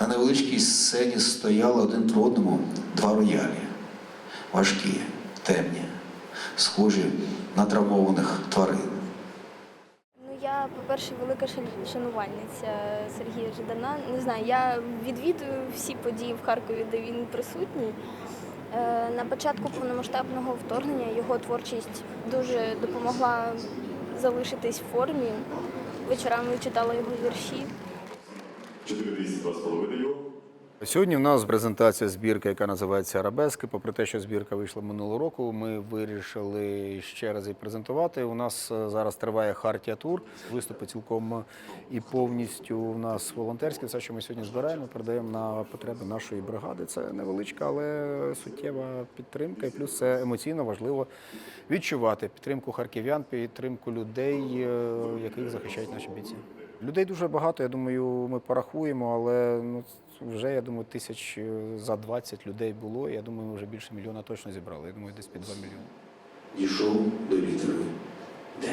На невеличкій сцені стояли один про одному два роялі. Важкі, темні, схожі на травмованих тварин. Ну, я, по-перше, велика шанувальниця Сергія Жидана. Не знаю, я відвідую всі події в Харкові, де він присутній. Е, На початку повномасштабного вторгнення його творчість дуже допомогла залишитись в формі. Вечорами читала його вірші. 4202 з половиною. Сьогодні в нас презентація збірки, яка називається Арабески. Попри те, що збірка вийшла минулого року, ми вирішили ще раз її презентувати. У нас е, зараз триває Хартія Тур. Виступи цілком і повністю у нас волонтерське. Все, що ми сьогодні збираємо, передаємо на потреби нашої бригади. Це невеличка, але суттєва підтримка. І плюс це емоційно важливо відчувати підтримку харків'ян, підтримку людей, е, яких захищають наші бійці. Людей дуже багато. Я думаю, ми порахуємо, але ну вже я думаю, тисяч е, за 20 людей було. Я думаю, ми вже більше мільйона точно зібрали. Я думаю, десь під 2 мільйони. Дійшов до літери Д.